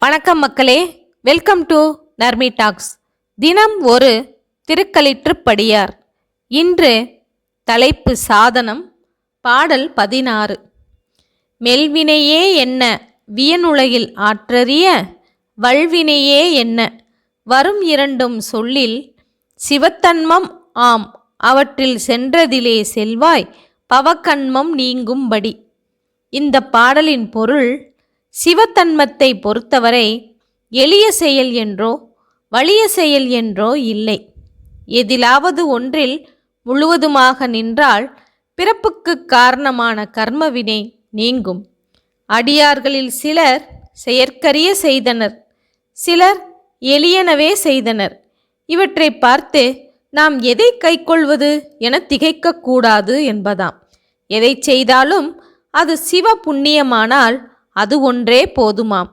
வணக்கம் மக்களே. Welcome to Narmi tax தினம் ஒரு திருக்களிற்றுப்படியார் இன்று தலைப்பு சாதனம் பாடல் பதினாறு. மெல்வினையே என்ன வியனுலகில் ஆற்றறிய வல்வினையே என்ன வரும் இரண்டும் சொல்லில் சிவத்தன்மம் ஆம் அவற்றில் சென்றதிலே செல்வாய் பவக்கண்மம் நீங்கும்படி. இந்த பாடலின் பொருள் சிவத்தன்மத்தை பொறுத்தவரை எளிய செயல் என்றோ வலிய செயல் என்றோ இல்லை. எதிலாவது ஒன்றில் முழுவதுமாக நின்றால் பிறப்புக்கு காரணமான கர்மவினை நீங்கும். அடியார்களில் சிலர் செயற்கரிய செய்தனர் சிலர் எளியனவே செய்தனர். இவற்றை பார்த்து நாம் எதை கைக்கொள்வது என திகைக்கக்கூடாது என்பதாம். எதை செய்தாலும் அது சிவ புண்ணியமானால் அது ஒன்றே போதுமாம்.